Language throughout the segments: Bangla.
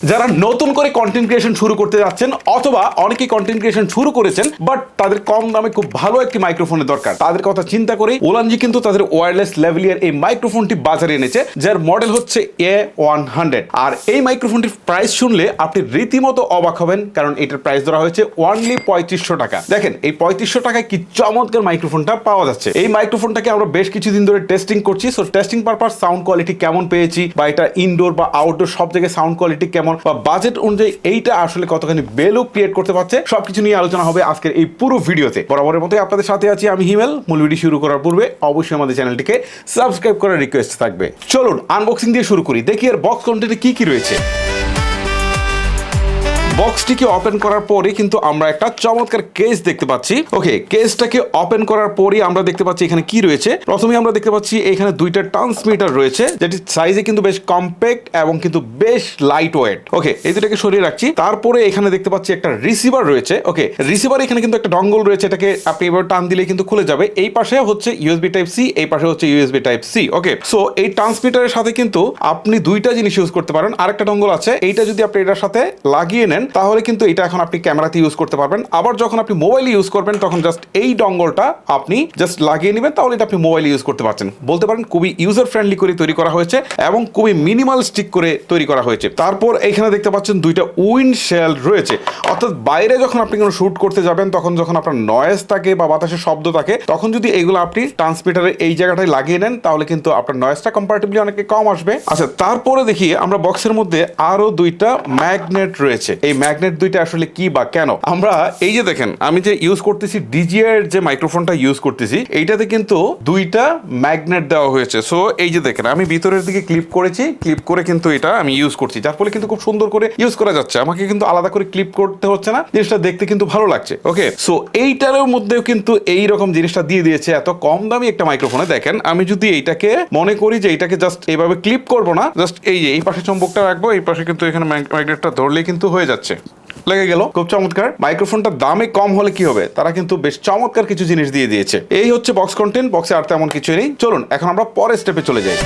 যারা নতুন করে কন্টেন্ট ক্রিয়েশন শুরু করতে যাচ্ছেন অথবা অনেকেই কন্টেন্ট ক্রিয়েশন শুরু করেছেন বাট তাদের কম দামে খুব ভালো একটি মাইক্রোফোনের দরকার। তাদের কথা চিন্তা করে ওলানজি কিন্তু তাদের ওয়্যারলেস লেভেলিয়ার এই মাইক্রোফোনটি বাজারে এনেছে, যার মডেল হচ্ছে এ ওয়ান হান্ড্রেড আর এই মাইক্রোফোনটির প্রাইস শুনলে আপনি রীতিমতো অবাক হবেন, কারণ এটার প্রাইস ধরা হয়েছে ওয়ানলি পঁয়ত্রিশশো টাকা। দেখেন, এই পঁয়ত্রিশশো টাকায় কি চমৎকার মাইক্রোফোনটা পাওয়া যাচ্ছে। এই মাইক্রোফোনটাকে আমরা বেশ কিছুদিন ধরে টেস্টিং করছি so testing purpose sound quality কেমন পেয়েছি, বা এটা ইনডোর বা আউটডোর সব জায়গায় সাউন্ড কোয়ালিটি কেমন বা বাজেট অনুযায়ী এইটা আসলে কতখানি ভ্যালু ক্রিয়েট করতে পারছে, সবকিছু নিয়ে আলোচনা হবে আজকের এই পুরো ভিডিওতে বরাবরের মতোই আপনাদের সাথে আছি আমি হিমেল। মূল ভিডিও শুরু করার পূর্বে অবশ্যই আমাদের চ্যানেলটিকে সাবস্ক্রাইব করার রিকোয়েস্ট থাকবে। চলুন আনবক্সিং দিয়ে শুরু করি। দেখি এর বক্স কন্টেন্টে কি কি রয়েছে। বক্সটিকে ওপেন করার পরে কিন্তু আমরা একটা চমৎকার কেস দেখতে পাচ্ছি। ওকে কেসটাকে ওপেন করার পরে আমরা দেখতে পাচ্ছি এখানে কি রয়েছে। প্রথমে আমরা দেখতে পাচ্ছি এখানে দুইটা ট্রান্সমিটার রয়েছে যেটি সাইজে কিন্তু বেশ কম্প্যাক্ট এবং কিন্তু বেশ লাইট ওয়েট ওকে এই দুটাকে সরিয়ে রাখছি। তারপরে এখানে দেখতে পাচ্ছি একটা রিসিভার রয়েছে। ওকে রিসিভার এখানে কিন্তু একটা ডঙ্গল রয়েছে, এটাকে আপনি এবার টান দিলে কিন্তু খুলে যাবে। এই পাশে হচ্ছে ইউএসবি টাইপ সি এই পাশে হচ্ছে USB type C okay so এই ট্রান্সমিটারের সাথে কিন্তু আপনি দুইটা জিনিস ইউজ করতে পারেন। আরেকটা ডঙ্গল আছে, এইটা যদি আপনি এটার সাথে লাগিয়ে নেন তাহলে কিন্তু এটা এখন আপনি ক্যামেরাতে ইউজ করতে পারবেন। আবার যখন আপনি মোবাইলে ইউজ করবেন, তখন জাস্ট এই ডঙ্গলটা আপনি জাস্ট লাগিয়ে নেবেন, তাহলে এটা আপনি মোবাইলে ইউজ করতে পারছেন। বলতে পারেন খুবই ইউজার ফ্রেন্ডলি করে তৈরি করা হয়েছে এবং খুবই মিনিমাল স্টিক করে তৈরি করা হয়েছে। তারপর এখানে দেখতে পাচ্ছেন দুইটা উইন্ড শেল রয়েছে। অর্থাৎ বাইরে যখন আপনি কোনো শ্যুট করতে যাবেন, তখন যখন আপনার নয়েজ থাকে বা বাতাসের শব্দ থাকে, তখন যদি এইগুলো আপনি ট্রান্সমিটারের এই জায়গাটায় লাগিয়ে নেন, তাহলে কিন্তু আপনার নয়েজটা কম্পারেটিভলি অনেক কম আসবে। আচ্ছা তারপরে দেখি আমরা বক্সের মধ্যে আরও দুইটা ম্যাগনেট রয়েছে। এই ম্যাগনেট দুইটা আসলে কি বা কেন? আমরা এই যে দেখেন, আমি যে ইউজ করতেছি ডিজিআর যে মাইক্রোফোনটা ইউজ করতেছি, এইটাতে কিন্তু দুইটা ম্যাগনেট দেওয়া হয়েছে। সো এই যে দেখেন, আমি ভিতরের দিকে ক্লিপ করেছি ক্লিপ করে কিন্তু এটা আমি ইউজ করছি, যার ফলে কিন্তু খুব সুন্দর করে ইউজ করা যাচ্ছে। আমাকে কিন্তু আলাদা করে ক্লিপ করতে হচ্ছে না, জিনিসটা দেখতে কিন্তু ভালো লাগছে। ওকে সো এইটারও মধ্যেও কিন্তু এই রকম জিনিসটা দিয়ে দিয়েছে। এত কম দামি একটা মাইক্রোফোনে দেখেন, আমি যদি এইটাকে মনে করি যে এইটাকে জাস্ট এইভাবে ক্লিপ করব না জাস্ট এই যে এই পাশে চম্বকটা রাখব, এই পাশে কিন্তু এখানে ম্যাগনেটটা ধরলেই কিন্তু হয়ে যাচ্ছে। লেগে গেল, খুব চমৎকার। মাইক্রোফোনটা দামে কম হলে কি হবে? তারা কিন্তু বেশ চমৎকার কিছু জিনিস দিয়ে দিয়েছে। এই হচ্ছে বক্স কন্টেন্ট বক্সে আর তেমন কিছুই নেই। চলুন, এখন আমরা পরের স্টেপে চলে যাই।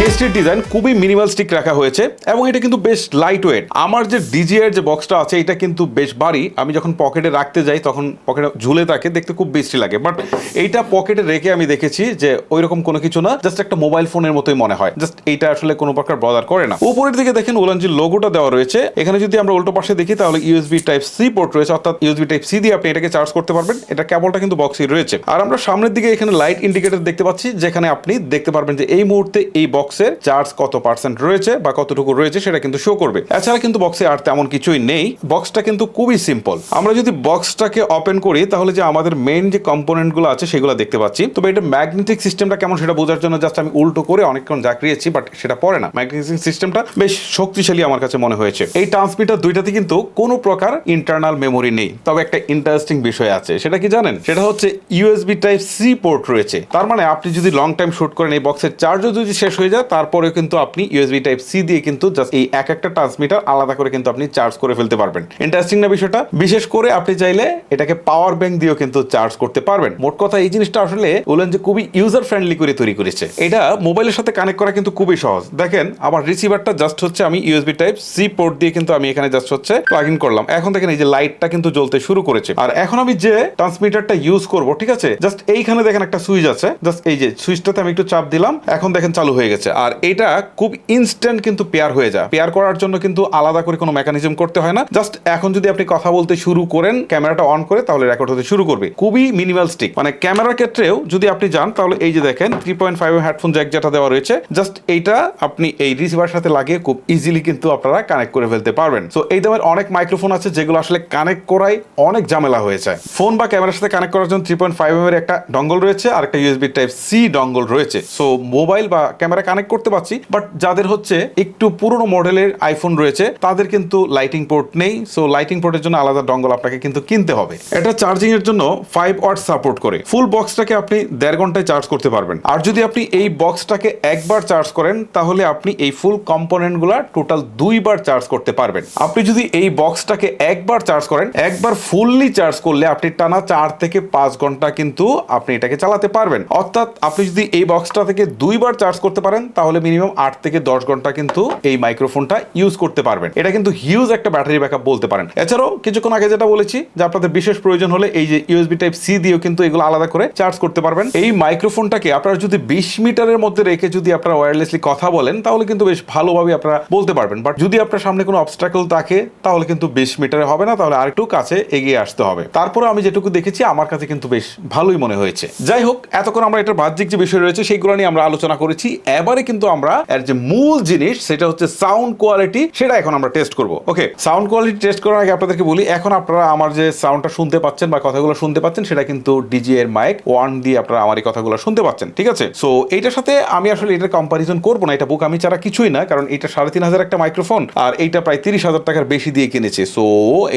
কেসটির ডিজাইন খুবই মিনিমালিস্টিক রাখা হয়েছে এবং এটা কিন্তু বেশ লাইট ওয়েট আমার যে ডিজিআর যে বক্সটা আছে, এটা কিন্তু বেশ ভারী। আমি যখন পকেটে রাখতে যাই, তখন পকেটে ঝুলে থাকে, দেখতে খুব বেশি লাগে। বাট এইটা পকেটে রেখে আমি দেখেছি যে ওই রকম কোনো কিছু না জাস্ট একটা মোবাইল ফোনের মতোই মনে হয়। জাস্ট এইটা আসলে কোনো প্রকার বদার করে না। উপরের দিকে দেখেন ওলানজির লোগোটা দেওয়া রয়েছে। এখানে যদি আমরা উল্টো পাশে দেখি, তাহলে ইউএসবি টাইপ সি পোর্ট রয়েছে। অর্থাৎ ইউএসবি টাইপ সি দিয়ে আপনি এটাকে চার্জ করতে পারবেন। এটা কেবলটা কিন্তু বক্সই রয়েছে। আর আমরা সামনের দিকে এখানে লাইট ইন্ডিকেটর দেখতে পাচ্ছি, যেখানে আপনি দেখতে পারবেন যে এই মুহূর্তে এই বক্সের চার্জ কত পার্সেন্ট রয়েছে বা কতটুকু রয়েছে সেটা কিন্তু শো করবে। এছাড়া কিন্তু বক্সে আর তেমন কিছুই নেই। বক্সটা কিন্তু খুবই সিম্পল আমরা যদি বক্সটাকে ওপেন করি, তাহলে যে আমাদের মেইন যে কম্পোনেন্টগুলো আছে সেগুলো দেখতে পাচ্ছি। তবে এটা ম্যাগনেটিক সিস্টেমটা কেমন সেটা বোঝার জন্য জাস্ট আমি উল্টো করে অনেকক্ষণ জাকড়িয়েছি বাট সেটা পড়ে না। ম্যাগনেটিক সিস্টেমটা বেশ শক্তিশালী আমার কাছে মনে হয়েছে। এই ট্রান্সমিটার দুইটাতে কিন্তু কোনো প্রকার ইন্টারনাল মেমোরি নেই। তবে একটা ইন্টারেস্টিং বিষয় আছে। সেটা কি জানেন? সেটা হচ্ছে ইউএসবি টাইপ সি পোর্ট রয়েছে। তার মানে আপনি যদি লং টাইম শুট করেন, এই বক্সের চার্জও যদি শেষ হয়ে যায় তারপরে কিন্তু আপনি ইউএসবি টাইপ সি দিয়ে কিন্তু জাস্ট এই এক একটা ট্রান্সমিটার আলাদা করে কিন্তু আপনি চার্জ করে ফেলতে পারবেন। ইন্টারেস্টিং না বিষয়টা? বিশেষ করে আপনি চাইলে এটাকে পাওয়ার ব্যাংক দিয়েও কিন্তু চার্জ করতে পারবেন। মোট কথা এই জিনিসটা আসলে বললেন যে খুবই ইউজার ফ্রেন্ডলি করে তৈরি করেছে। এটা মোবাইলের সাথে কানেক্ট করা কিন্তু খুবই সহজ। দেখেন, আমার রিসিভারটা জাস্ট হচ্ছে আমি ইউএসবি টাইপ সি পোর্ট দিয়ে কিন্তু আমি এখানে জাস্ট হচ্ছে প্লাগ ইন করলাম। এখন দেখেন এই যে লাইটটা কিন্তু জ্বলতে শুরু করেছে। আর এখন আমি যে ট্রান্সমিটারটা ইউজ করব, ঠিক আছে? জাস্ট এইখানে দেখেন একটা সুইচ আছে। জাস্ট এই যে সুইচটাতে আমি একটু চাপ দিলাম। এখন দেখেন চালু হয়ে গেছে। আর এটা খুব ইনস্ট্যান্ট কিন্তু পেয়ার হয়ে যায়। পেয়ার করার জন্য কিন্তু আলাদা করে কোনো মেকানিজম করতে হয় না। জাস্ট এখন যদি আপনি কথা বলতে শুরু করেন ক্যামেরাটা অন করে, তাহলে রেকর্ড হতে শুরু করবে। খুবই মিনিমাল স্টিক মানে ক্যামেরার ক্ষেত্রেও যদি আপনি যান, তাহলে এই যে দেখেন three point five headphone jack যেটা দেওয়া রয়েছে জাস্ট এইটা আপনি এই রিসিভার সাথে লাগিয়ে খুব ইজিলি কিন্তু আপনারা কানেক্ট করে ফেলতে পারবেন। সো এই দামের অনেক মাইক্রোফোন আছে যেগুলো আসলে কানেক্ট করাই অনেক ঝামেলা হয়ে যায়। ফোন বা ক্যামেরার সাথে কানেক্ট করার জন্য থ্রি পয়েন্ট ফাইভ এর একটা ডঙ্গল রয়েছে, আর একটা ইউএসবি টাইপ সি ডঙ্গল রয়েছে। সো মোবাইল বা ক্যামেরা কানেক্ট করতে পারছি বাট যাদের হচ্ছে একটু পুরনো মডেলের আইফোন রয়েছে, তাদের কিন্তু লাইটিং পোর্ট নেই সো লাইটিং পোর্টের জন্য আলাদা ডঙ্গল আপনাকে কিন্তু কিনতে হবে। এটা চার্জিং এর জন্য ফাইভ ওয়াট সাপোর্ট করে। ফুল বক্সটাকে আপনি দেড় ঘন্টায় চার্জ করতে পারবেন। আর যদি আপনি এই বক্সটাকে একবার চার্জ করেন, তাহলে আপনি এই ফুল কম্পোনেন্টগুলো টোটাল দুইবার চার্জ করতে পারবেন। আপনি যদি এই বক্সটাকে একবার চার্জ করেন, একবার ফুললি চার্জ করলে আপনি টানা চার থেকে পাঁচ ঘণ্টা কিন্তু আপনি এটাকে চালাতে পারবেন। অর্থাৎ আপনি যদি এই বক্সটা থেকে দুইবার চার্জ করতে পারেন তাহলে মিনিমাম আট থেকে দশ ঘণ্টা কিন্তু এই মাইক্রোফোনটা ইউজ করতে পারবেন। এটা কিন্তু হিউজ একটা ব্যাটারি ব্যাকআপ বলতে পারেন। এছাড়াও কিছুক্ষণ আগে যেটা বলেছি যে আপনাদের বিশেষ প্রয়োজন হলে এই যে ইউএসবি টাইপ সি দিয়েও কিন্তু এগুলো আলাদা করে চার্জ করতে পারবেন। এই মাইক্রোফোনটাকে আপনারা যদি বিশ মিটারের মধ্যে রেখে যদি আপনারা ওয়্যারলেসলি কথা বলেন, তাহলে কিন্তু বেশ ভালোভাবে আপনারা বলতে পারবেন। বাট যদি আপনার সামনে কোনো অবস্ট্রাকল থাকে, তাহলে কিন্তু বিশ মিটারে হবে না, তাহলে আরেকটু কাছে এগিয়ে আসতে হবে। তারপরে আমি যেটুকু দেখেছি, আমার কাছে কিন্তু বেশ ভালোই মনে হয়েছে। যাই হোক, এতক্ষণ আমরা এটার বাহ্যিক যে বিষয় রয়েছে, সেইগুলো নিয়ে আমরা আলোচনা করেছি। এবারে কিন্তু আমরা এর যে মূল জিনিস সেটা হচ্ছে সাউন্ড কোয়ালিটি সেটা এখন আমরা টেস্ট করব। ওকে সাউন্ড কোয়ালিটি টেস্ট করার আগে আপনাদেরকে বলি, এখন আপনারা আমার যে সাউন্ডটা শুনতে পাচ্ছেন বা কথাগুলো শুনতে পাচ্ছেন, সেটা কিন্তু ডিজি এর মাইক ওয়ান দিয়ে আপনারা আমার এই কথাগুলো শুনতে পাচ্ছেন, ঠিক আছে? সো এইটার সাথে আমি আসলে এটার কম্পারিজন করব না, এটা বুক আমি ছাড়া কিছুই না, কারণ এটা সাড়ে তিন হাজার একটা মাইক্রোফোন আর এইটা প্রায় তিরিশ হাজার টাকার বেশি দিয়ে কিনেছে। সো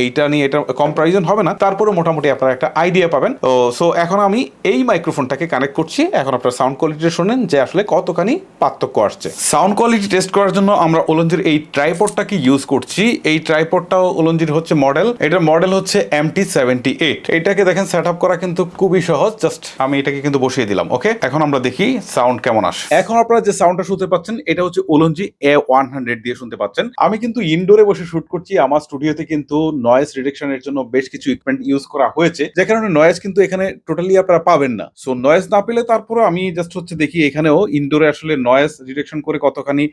এইটা নিয়ে এটা কম্পারিজন হবে না তারপরে মোটামুটি আপনারা একটা আইডিয়া পাবেন। সো এখন আমি এই মাইক্রোফোনটাকে কানেক্ট করছি। এখন আপনার সাউন্ড কোয়ালিটি শোনেন যে আসলে কতখানি পার্থক্য আসছে। সাউন্ড কোয়ালিটি টেস্ট করার জন্য আমরা ওলঞ্জির এই ট্রাইপডটাকে ইউজ করছি। এই ট্রাইপডটাও ওলঞ্জির হচ্ছে মডেল এটার মডেল হচ্ছে এমটি সেভেন্টি এইট এটাকে দেখেন সেট আপ করা কিন্তু খুবই সহজ। জাস্ট আমি এটাকে কিন্তু বসিয়ে দিলাম ওকে এখন আমরা দেখি সাউন্ড কেমন আসে। এখন আপনারা যে সাউন্ডটা শুনতে পাচ্ছেন, এটা হচ্ছে ওলঞ্জি এ ওয়ান হান্ড্রেড দিয়ে শুনতে পাচ্ছেন। আমি কিন্তু ইনডোরে বসে শুট করছি। আমার স্টুডিওতে কিন্তু নয়েজ রিডাকশনের জন্য বেশ কিছু ইকুইপমেন্ট ইউজ করা হয়েছে। যে কারণে নয়েজ কিন্তু এখানে টোটালি আপনারা পাবেন না। সো নয়েজ না পেলে তারপরে আমি জাস্ট হচ্ছে দেখি এখানেও ইনডোরে আসলে নয়েজ রিডাকশন করে কতখানি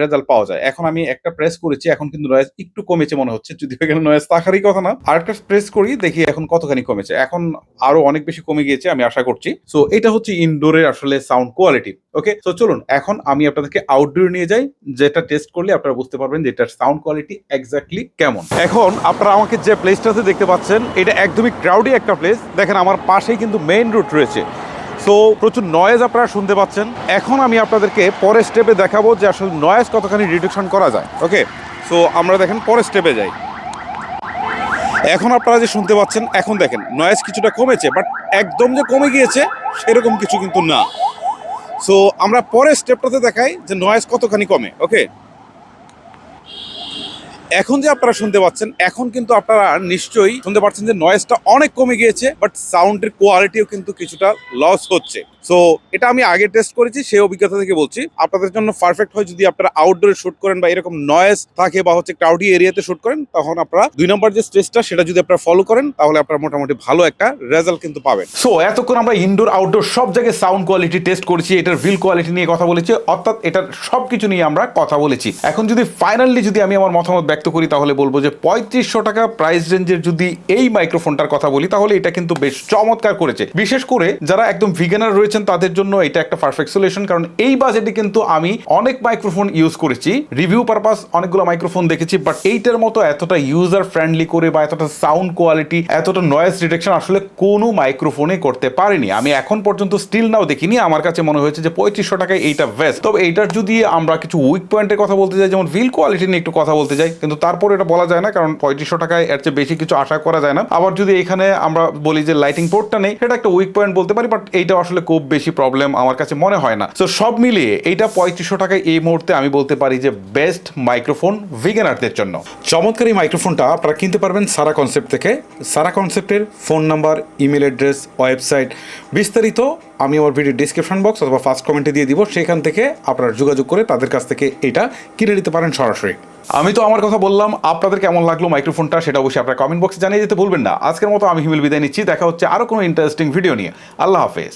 রেজাল্ট পাওয়া যায়। এখন আমি একটা প্রেস করেছি, এখন কিন্তু নয়েজ একটু কমেছে মনে হচ্ছে। যদি এখানে নয়েজ থাকারই কথা না। আরেকটা প্রেস করি, দেখি এখন কতখানি কমেছে। এখন আরও অনেক বেশি কমে গিয়েছে, আমি আশা করছি। সো এটা হচ্ছে ইনডোরের আসলে সাউন্ড কোয়ালিটি ওকে তো চলুন, এখন আমি আপনাদেরকে আউটডোর নিয়ে যাই, যেটা টেস্ট করলে আপনারা বুঝতে পারবেন যে এটার সাউন্ড কোয়ালিটি এক্স্যাক্টলি কেমন। এখন আপনারা আমাকে যে প্লেসটাতে দেখতে পাচ্ছেন, এটা একদমই ক্রাউডি একটা প্লেস দেখেন, আমার পাশেই কিন্তু মেইন রুট রয়েছে। সো প্রচুর নয়েজ আপনারা শুনতে পাচ্ছেন। এখন আমি আপনাদেরকে পরের স্টেপে দেখাবো যে আসলে নয়েজ কতখানি রিডাকশন করা যায়। ওকে সো আমরা দেখেন পরের স্টেপে যাই। এখন আপনারা যে শুনতে পাচ্ছেন, এখন দেখেন নয়েজ কিছুটা কমেছে বাট একদম যে কমে গিয়েছে, সেরকম কিছু কিন্তু না। সো আমরা পরের স্টেপটাতে দেখাই যে নয়েজ কতখানি কমে। ওকে এখন যে আপনারা শুনতে পাচ্ছেন, এখন কিন্তু আপনারা নিশ্চয়ই শুনতে পাচ্ছেন যে নয়েজটা অনেক কমে গিয়েছে বাট সাউন্ডের কোয়ালিটিও কিন্তু কিছুটা লস হচ্ছে। সো এটা আমি আগে টেস্ট করেছি, সেই অভিজ্ঞতা থেকে বলছি। আপনাদের জন্য পারফেক্ট হয় যদি আপনারা আউটডোরে শুট করেন বা এরকম নয়েজ থাকে বা হচ্ছে ক্রাউডি এরিয়াতে শুট করেন, তখন আপনারা দুই নম্বর যে স্টেজটা সেটা যদি আপনারা ফলো করেন, তাহলে আপনারা মোটামুটি ভালো একটা রেজাল্ট কিন্তু পাবেন। সো এতক্ষণ আমরা ইনডোর আউটডোর সব জায়গায় সাউন্ড কোয়ালিটি টেস্ট করেছি, এটার ভিল কোয়ালিটি নিয়ে কথা বলেছি, অর্থাৎ এটার সব কিছু নিয়ে আমরা কথা বলেছি। এখন যদি ফাইনালি যদি আমি আমার মতামত ব্যক্ত করি, তাহলে বলব যে পঁয়ত্রিশশো টাকা প্রাইস রেঞ্জের যদি এই মাইক্রোফোনটার কথা বলি, তাহলে এটা কিন্তু বেশ চমৎকার করেছে। বিশেষ করে যারা একদম ভিগানার রয়েছেন তাদের জন্য এটা একটা পারফেক্ট সলিউশন কারণ এই বাজেটে কিন্তু আমি অনেক মাইক্রোফোন ইউজ করেছি। রিভিউ পারপাস অনেকগুলো মাইক্রোফোন দেখেছি বাট এইটার মতো এতটা ইউজার ফ্রেন্ডলি করে বা এতটা সাউন্ড কোয়ালিটি এতটা নয়েজ রিডাকশন আসলে কোনো মাইক্রোফোনে করতে পারিনি। আমি এখন পর্যন্ত স্টিল নাও দেখিনি। আমার কাছে মনে হয়েছে যে পঁয়ত্রিশশো টাকায় এইটা বেস্ট তবে এইটার যদি আমরা কিছু উইক পয়েন্টের কথা বলতে যাই, যেমন ভিল কোয়ালিটি নিয়ে একটু কথা বলতে যাই, কিন্তু তারপর এটা বলা যায় না, কারণ পঁয়ত্রিশশো টাকায় এর চেয়ে বেশি কিছু আশা করা যায় না। আবার যদি এখানে আমরা বলি যে লাইটিং পোর্টটা নেই, সেটা একটা উইক পয়েন্ট বলতে পারি বাট এইটা আসলে খুব বেশি প্রবলেম আমার কাছে মনে হয় না। তো সব মিলিয়ে এইটা পঁয়ত্রিশশো টাকায় এই মুহূর্তে আমি বলতে পারি যে বেস্ট মাইক্রোফোন ভিগানারদের জন্য। চমৎকার এই মাইক্রোফোনটা আপনারা কিনতে পারবেন সারা কনসেপ্ট থেকে। সারা কনসেপ্টের phone number email address website বিস্তারিত আমি আমার ভিডিও ডিসক্রিপশন বক্স অথবা ফার্স্ট কমেন্টে দিয়ে দিব। সেখান থেকে আপনারা যোগাযোগ করে তাদের কাছ থেকে এটা কিনে নিতে পারেন সরাসরি। আমি তো আমার কথা বললাম, আপনাদের কেমন লাগল মাইক্রোফোনটা সেটা অবশ্যই আপনারা কমেন্ট বক্সে জানিয়ে দিতে ভুলবেন না। আজকের মতো আমি হিমেল বিদায় নিচ্ছি। দেখা হচ্ছে আরও কোনো ইন্টারেস্টিং ভিডিও নিয়ে। আল্লাহ হাফেজ।